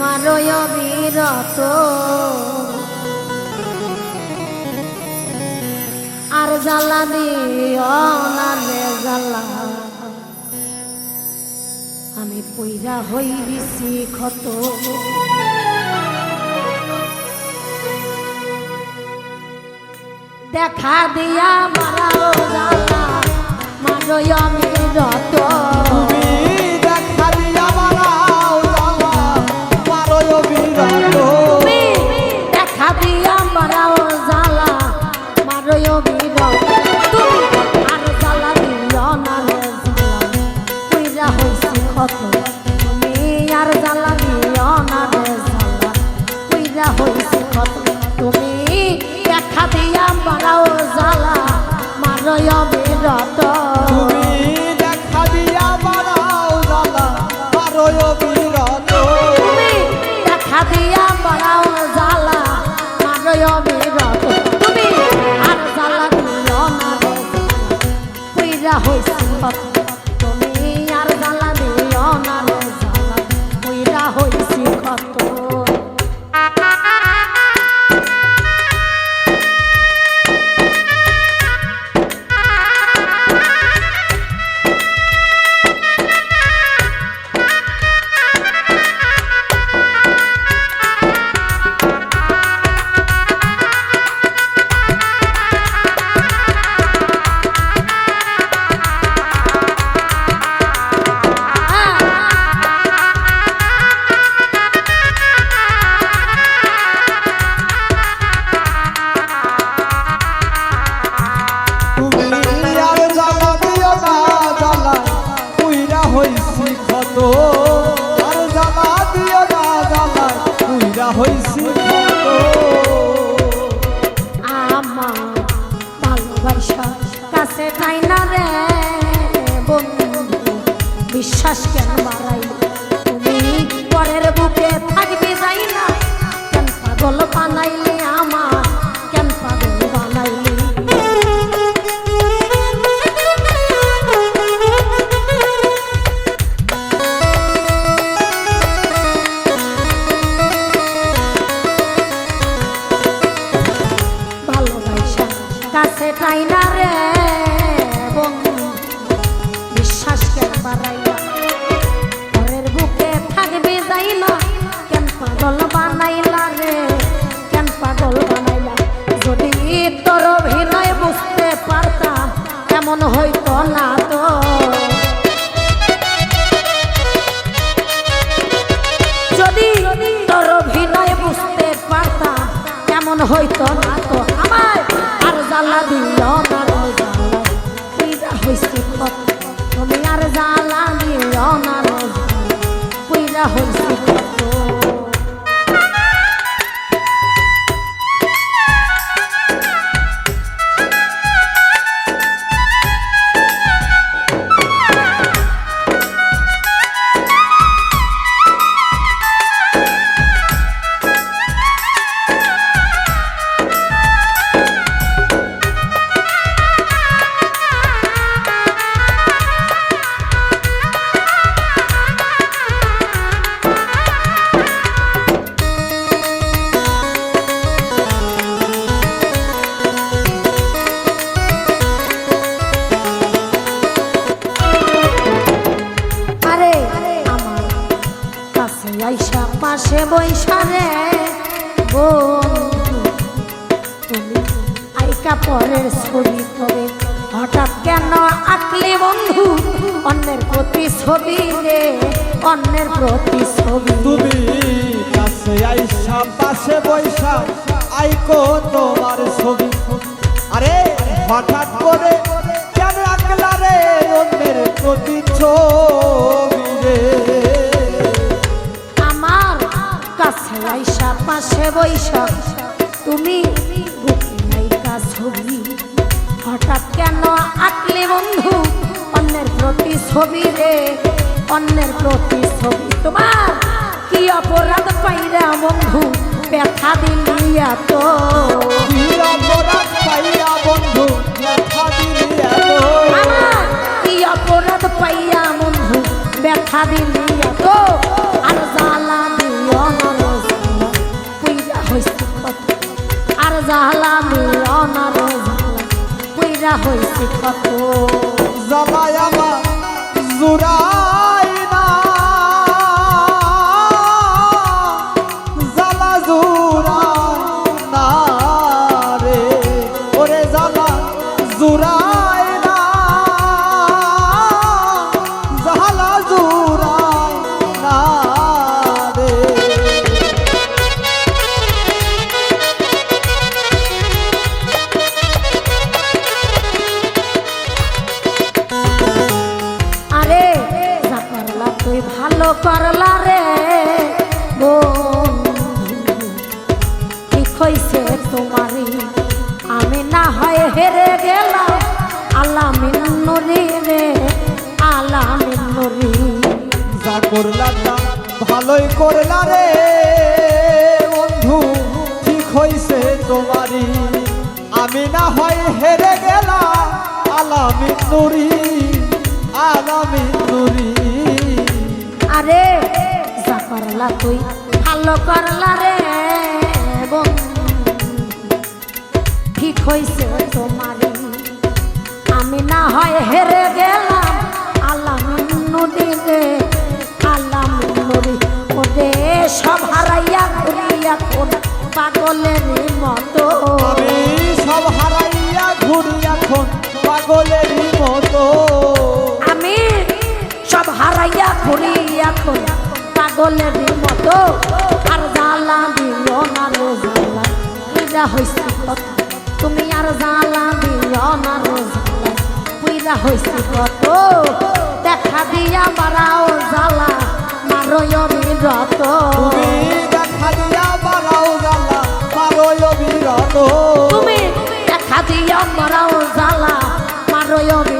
আমারই অবিরত। আর জ্বালা দিও না রে জ্বালা। আমি পইরা হইছি ক্ষত। দেখা দিয়া মারাও জ্বালা মারই অবিরত। তুমি দিয়া বাড়াও বিশ্বাস কেন ঘরের বুকে থাকবে যদি তোর অভিনয় বুঝতে পারতাম এমন হইতো না তো? যদি তোর অভিনয় বুঝতে পারতাম এমন হইতো না তো? আমার জ্বালা দিও না রে জ্বালা কইরা হইছে কত তুমি আর জ্বালা দিও না রে জ্বালা কত পাশে বৈশা রে বন্ধু, তুমি আইকা পরের ছবি তবে হঠাৎ কেন আঁকলে বন্ধু? অন্যের প্রতি ছবি রে অন্যের প্রতি ছবি তুমি কাছে আইসা, পাশে বৈশা আইকো তোমার ছবি। আরে, হঠাৎ করে কেন আঁকলা রে অন্যের প্রতি ছবি কাছে আইসা পাশে বৈশা। তুমি ছবি। হঠাৎ কেন আঁকলে বন্ধু অন্যের প্রতি ছবি রে? অন্যের প্রতি ছবি। তোমার কি অপরাধ পাইরা বন্ধু? ব্যথা দিলিয়া তো। কি অপরাধ পাইয়া বন্ধু? ব্যথা দিলি কি অপরাধ পাইয়া বন্ধু? ব্যথা দিলিয়া হইছি কত? জ্বালায় আমার জুড়াই করলা রে ঠিক হইছে তোমারই। আমি না হয় হেরে গেলাম। আল্লাহ মিন্নুরি রে আল্লাহ মিন্নুরি যা করলা তা ভালোই করলা রে বন্ধু। ঠিক হইছে তোমারই। আমি না হয় হেরে গেলাম। আলামিন নুরি আলামিন নুরি। আরে, যা করলা তুই, ভালো করলা রে ঠিক হয়েছে তোমারই। আমি না হয় হেরে গেলাম, আল্লাহ নদী রে আল্লাহ নদী ওরে সব হারাইয়া ঘুরিয়া পাগলের মতো পাগলের মতো। আর জ্বালা দিও না রে জ্বালা। পুইরা কত তুমি আর জ্বালা দিও না রে জ্বালা। পুইরা হইছি কত দেখা দিয়া বাড়াও জ্বালা। মারয় বিরত তুমি দেখা দিয়া বাড়াও জ্বালা। পারয় বিরত তুমি দেখা দিয়া মারাও জ্বালা। মারয় বিরত